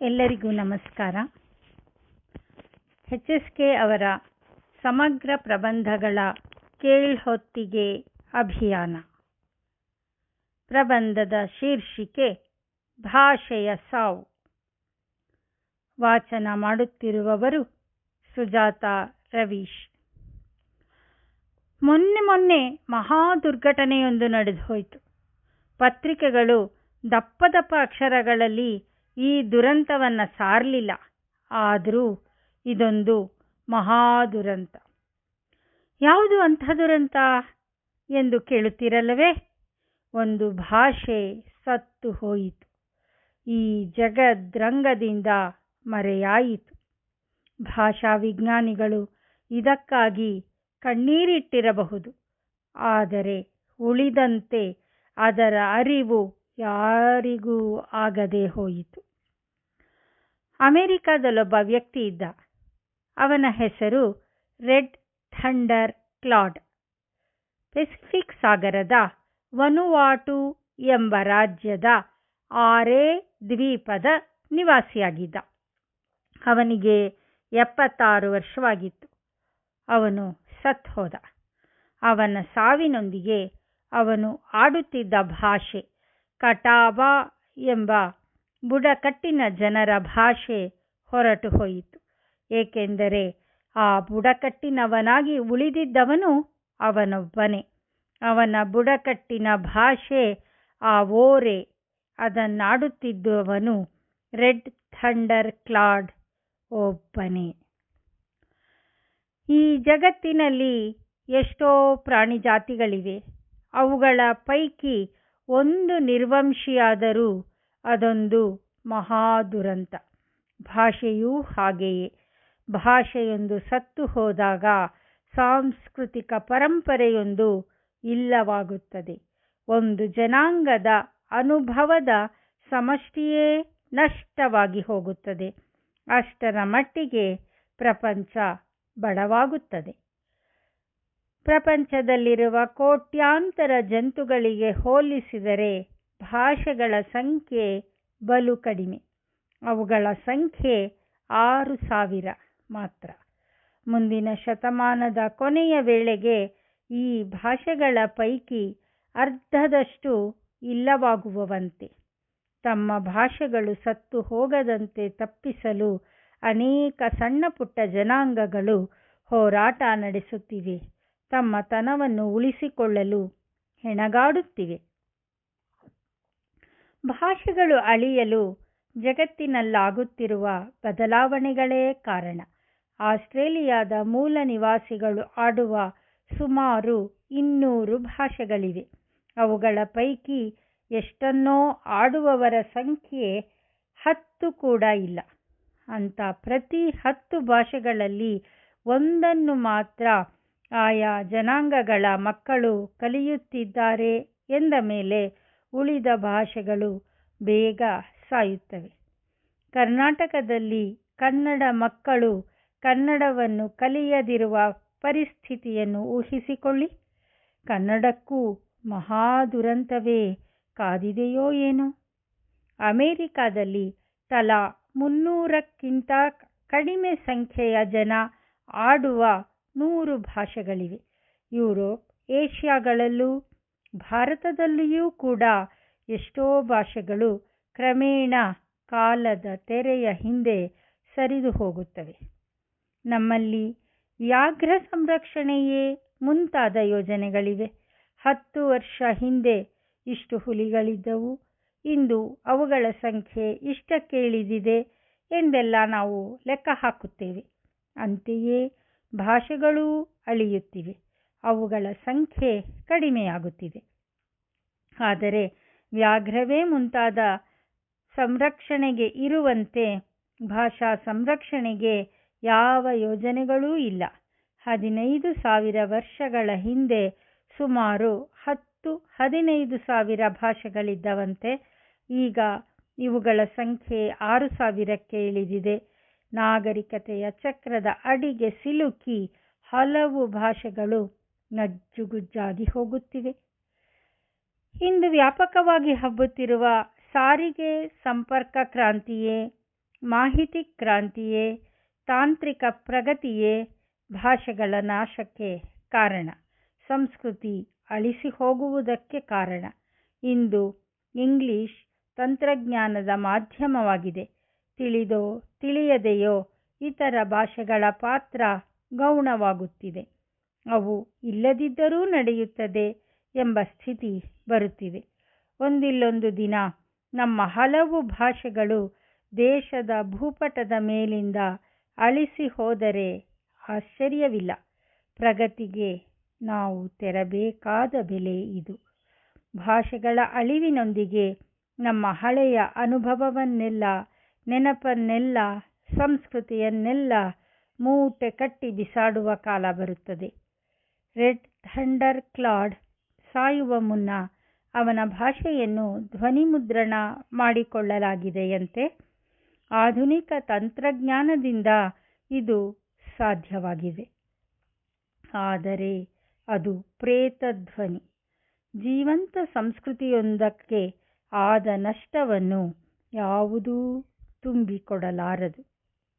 ಎಲ್ಲರಿಗೂ ನಮಸ್ಕಾರ. H S K ಅವರ ಸಮಗ್ರ ಪ್ರಬಂಧಗಳ ಕೇಳ್ಹೊತ್ತಿಗೆ ಅಭಿಯಾನ. ಪ್ರಬಂಧದ ಶೀರ್ಷಿಕೆ ಭಾಷೆಯ ಸಾವು. ವಾಚನ ಮಾಡುತ್ತಿರುವವರು ಸುಜಾತ ರವೀಶ್. ಮೊನ್ನೆ ಮೊನ್ನೆ ಮಹಾ ದುರ್ಘಟನೆಯೊಂದು ನಡೆದು ಹೋಯಿತು. ಪತ್ರಿಕೆಗಳು ದಪ್ಪ ದಪ್ಪ ಅಕ್ಷರಗಳಲ್ಲಿ ಈ ದುರಂತವನ್ನು ಸಾರಲಿಲ್ಲ. ಆದರೂ ಇದೊಂದು ಮಹಾ ದುರಂತ. ಯಾವುದು ಅಂಥ ದುರಂತ? ಎಂದು ಕೇಳುತ್ತಿರಲ್ಲವೇ? ಒಂದು ಭಾಷೆ ಸತ್ತು ಹೋಯಿತು. ಈ ಜಗದ್ರಂಗದಿಂದ ಮರೆಯಾಯಿತು. ಭಾಷಾ ವಿಜ್ಞಾನಿಗಳು ಇದಕ್ಕಾಗಿ ಕಣ್ಣೀರಿಟ್ಟಿರಬಹುದು. ಆದರೆ ಉಳಿದಂತೆ ಅದರ ಅರಿವು ಯಾರಿಗೂ ಆಗದೆ ಹೋಯಿತು. ಅಮೆರಿಕದಲ್ಲೊಬ್ಬ ವ್ಯಕ್ತಿ ಇದ್ದ. ಅವನ ಹೆಸರು ರೆಡ್ ಥಂಡರ್ ಕ್ಲಾಡ್. ಪೆಸಿಫಿಕ್ ಸಾಗರದ ವನುವಾಟು ಎಂಬ ರಾಜ್ಯದ ಆರೇ ದ್ವೀಪದ ನಿವಾಸಿಯಾಗಿದ್ದ. ಅವನಿಗೆ ಎಪ್ಪತ್ತಾರು ವರ್ಷವಾಗಿತ್ತು. ಅವನು ಸತ್ ಅವನ ಸಾವಿನೊಂದಿಗೆ ಅವನು ಆಡುತ್ತಿದ್ದ ಭಾಷೆ ಕಟಾಬಾ ಎಂಬ ಬುಡಕಟ್ಟಿನ ಜನರ ಭಾಷೆ ಹೊರಟು ಹೋಯಿತು. ಏಕೆಂದರೆ ಆ ಬುಡಕಟ್ಟಿನವನಾಗಿ ಉಳಿದಿದ್ದವನು ಅವನೊಬ್ಬನೇ. ಅವನ ಬುಡಕಟ್ಟಿನ ಭಾಷೆ ಆ ಓರೆ ಅದನ್ನಾಡುತ್ತಿದ್ದವನು ರೆಡ್ ಥಂಡರ್ ಕ್ಲಾಡ್ ಒಬ್ಬನೇ. ಈ ಜಗತ್ತಿನಲ್ಲಿ ಎಷ್ಟೋ ಪ್ರಾಣಿ ಜಾತಿಗಳಿವೆ ಅವುಗಳ ಪೈಕಿ ಒಂದು ನಿರ್ವಂಶಿಯಾದರೂ ಅದೊಂದು ಮಹಾ ದುರಂತ ಭಾಷೆಯೂ ಹಾಗೆಯೇ. ಭಾಷೆಯೊಂದು ಸತ್ತು ಹೋದಾಗ ಸಾಂಸ್ಕೃತಿಕ ಪರಂಪರೆಯೊಂದು ಇಲ್ಲವಾಗುತ್ತದೆ. ಒಂದು ಜನಾಂಗದ ಅನುಭವದ ಸಮಷ್ಟಿಯೇ ನಷ್ಟವಾಗಿ ಹೋಗುತ್ತದೆ. ಅಷ್ಟರ ಮಟ್ಟಿಗೆ ಪ್ರಪಂಚ ಬಡವಾಗುತ್ತದೆ. ಪ್ರಪಂಚದಲ್ಲಿರುವ ಕೋಟ್ಯಾಂತರ ಜಂತುಗಳಿಗೆ ಹೋಲಿಸಿದರೆ ಭಾಷೆಗಳ ಸಂಖ್ಯೆ ಬಲು ಕಡಿಮೆ. ಅವುಗಳ ಸಂಖ್ಯೆ ಆರು ಸಾವಿರ ಮಾತ್ರ. ಮುಂದಿನ ಶತಮಾನದ ಕೊನೆಯ ವೇಳೆಗೆ ಈ ಭಾಷೆಗಳ ಪೈಕಿ ಅರ್ಧದಷ್ಟು ಇಲ್ಲವಾಗುವವಂತೆ. ತಮ್ಮ ಭಾಷೆಗಳು ಸತ್ತು ಹೋಗದಂತೆ ತಪ್ಪಿಸಲು ಅನೇಕ ಸಣ್ಣ ಪುಟ್ಟ ಜನಾಂಗಗಳು ಹೋರಾಟ ನಡೆಸುತ್ತಿವೆ. ತಮ್ಮ ತನವನ್ನು ಉಳಿಸಿಕೊಳ್ಳಲು ಹೆಣಗಾಡುತ್ತಿವೆ. ಭಾಷೆಗಳು ಅಳಿಯಲು ಜಗತ್ತಿನಲ್ಲಾಗುತ್ತಿರುವ ಬದಲಾವಣೆಗಳೇ ಕಾರಣ. ಆಸ್ಟ್ರೇಲಿಯಾದ ಮೂಲ ನಿವಾಸಿಗಳು ಆಡುವ ಸುಮಾರು ಇನ್ನೂರು ಭಾಷೆಗಳಿವೆ. ಅವುಗಳ ಪೈಕಿ ಎಷ್ಟನ್ನೋ ಆಡುವವರ ಸಂಖ್ಯೆ ಹತ್ತು ಕೂಡ ಇಲ್ಲ. ಅಂತ ಪ್ರತಿ ಹತ್ತು ಭಾಷೆಗಳಲ್ಲಿ ಒಂದನ್ನು ಮಾತ್ರ ಆಯಾ ಜನಾಂಗಗಳ ಮಕ್ಕಳು ಕಲಿಯುತ್ತಿದ್ದಾರೆ ಎಂದ ಮೇಲೆ ಉಳಿದ ಭಾಷೆಗಳು ಬೇಗ ಸಾಯುತ್ತವೆ. ಕರ್ನಾಟಕದಲ್ಲಿ ಕನ್ನಡ ಮಕ್ಕಳು ಕನ್ನಡವನ್ನು ಕಲಿಯದಿರುವ ಪರಿಸ್ಥಿತಿಯನ್ನು ಊಹಿಸಿಕೊಳ್ಳಿ. ಕನ್ನಡಕ್ಕೂ ಮಹಾ ದುರಂತವೇ ಕಾದಿದೆಯೋ ಏನೋ? ಅಮೇರಿಕಾದಲ್ಲಿ ತಲಾ ಮುನ್ನೂರಕ್ಕಿಂತ ಕಡಿಮೆ ಸಂಖ್ಯೆಯ ಜನ ಆಡುವ ನೂರು ಭಾಷೆಗಳಿವೆ. ಯುರೋಪ್, ಏಷ್ಯಾಗಳಲ್ಲೂ, ಭಾರತದಲ್ಲಿಯೂ ಕೂಡ ಎಷ್ಟೋ ಭಾಷೆಗಳು ಕ್ರಮೇಣ ಕಾಲದ ತೆರೆಯ ಹಿಂದೆ ಸರಿದು ಹೋಗುತ್ತವೆ. ನಮ್ಮಲ್ಲಿ ವ್ಯಾಘ್ರ ಸಂರಕ್ಷಣೆಯೇ ಮುಂತಾದ ಯೋಜನೆಗಳಿವೆ. ಹತ್ತು ವರ್ಷ ಹಿಂದೆ ಇಷ್ಟು ಹುಲಿಗಳಿದ್ದವು, ಇಂದು ಅವುಗಳ ಸಂಖ್ಯೆ ಇಷ್ಟಕ್ಕೆ ಇಳಿದಿದೆ ಎಂದೆಲ್ಲ ನಾವು ಲೆಕ್ಕ ಹಾಕುತ್ತೇವೆ. ಅಂತೆಯೇ ಭಾಷೆಗಳೂ ಅಳಿಯುತ್ತಿವೆ. ಅವುಗಳ ಸಂಖ್ಯೆ ಕಡಿಮೆಯಾಗುತ್ತಿದೆ. ಆದರೆ ವ್ಯಾಘ್ರವೇ ಮುಂತಾದ ಸಂರಕ್ಷಣೆಗೆ ಇರುವಂತೆ ಭಾಷಾ ಸಂರಕ್ಷಣೆಗೆ ಯಾವ ಯೋಜನೆಗಳೂ ಇಲ್ಲ. ಹದಿನೈದು ಸಾವಿರ ವರ್ಷಗಳ ಹಿಂದೆ ಸುಮಾರು ಹತ್ತು ಹದಿನೈದು ಸಾವಿರ ಭಾಷೆಗಳಿದ್ದವಂತೆ ಈಗ ಇವುಗಳ ಸಂಖ್ಯೆ ಆರು ಸಾವಿರಕ್ಕೆ ಇಳಿದಿದೆ. ನಾಗರಿಕತೆಯ ಚಕ್ರದ ಅಡಿಗೆ ಸಿಲುಕಿ ಹಲವು ಭಾಷೆಗಳು ನಜ್ಜುಗುಜ್ಜಾಗಿ ಹೋಗುತ್ತಿವೆ. ಇಂದು ವ್ಯಾಪಕವಾಗಿ ಹಬ್ಬುತ್ತಿರುವ ಸಾರಿಗೆ ಸಂಪರ್ಕ ಕ್ರಾಂತಿಯೇ, ಮಾಹಿತಿ ಕ್ರಾಂತಿಯೇ, ತಾಂತ್ರಿಕ ಪ್ರಗತಿಯೇ ಭಾಷೆಗಳ ನಾಶಕ್ಕೆ ಕಾರಣ. ಸಂಸ್ಕೃತಿ ಅಳಿಸಿ ಹೋಗುವುದಕ್ಕೆ ಕಾರಣ. ಇಂದು ಇಂಗ್ಲಿಷ್ ತಂತ್ರಜ್ಞಾನದ ಮಾಧ್ಯಮವಾಗಿದೆ. ತಿಳಿದೋ ತಿಳಿಯದೆಯೋ? ಇತರ ಭಾಷೆಗಳ ಪಾತ್ರ ಗೌಣವಾಗುತ್ತಿದೆ. ಅವು ಇಲ್ಲದಿದ್ದರೂ ನಡೆಯುತ್ತದೆ ಎಂಬ ಸ್ಥಿತಿ ಬರುತ್ತಿದೆ. ಒಂದಿಲ್ಲೊಂದು ದಿನ ನಮ್ಮ ಹಲವು ಭಾಷೆಗಳು ದೇಶದ ಭೂಪಟದ ಮೇಲಿಂದ ಅಳಿಸಿ ಹೋದರೆ ಆಶ್ಚರ್ಯವಿಲ್ಲ. ಪ್ರಗತಿಗೆ ನಾವು ತೆರಬೇಕಾದ ಬೆಲೆ ಇದು. ಭಾಷೆಗಳ ಅಳಿವಿನೊಂದಿಗೆ ನಮ್ಮ ಹಳೆಯ ಅನುಭವವನ್ನೆಲ್ಲ ನೆನಪನ್ನೆಲ್ಲ, ಸಂಸ್ಕೃತಿಯನ್ನೆಲ್ಲ ಮೂಟೆ ಕಟ್ಟಿ ಬಿಸಾಡುವ ಕಾಲ ಬರುತ್ತದೆ. ರೆಡ್ ಥಂಡರ್ ಕ್ಲಾಡ್ ಸಾಯುವ ಮುನ್ನ ಅವನ ಭಾಷೆಯನ್ನು ಧ್ವನಿಮುದ್ರಣ ಮಾಡಿಕೊಳ್ಳಲಾಗಿದೆಯಂತೆ. ಆಧುನಿಕ ತಂತ್ರಜ್ಞಾನದಿಂದ ಇದು ಸಾಧ್ಯವಾಗಿದೆ. ಆದರೆ ಅದು ಪ್ರೇತ ಧ್ವನಿ. ಜೀವಂತ ಸಂಸ್ಕೃತಿಯೊಂದಕ್ಕೆ ಆದ ನಷ್ಟವನ್ನು ಯಾವುದೂ ತುಂಬಿಕೊಡಲಾರದು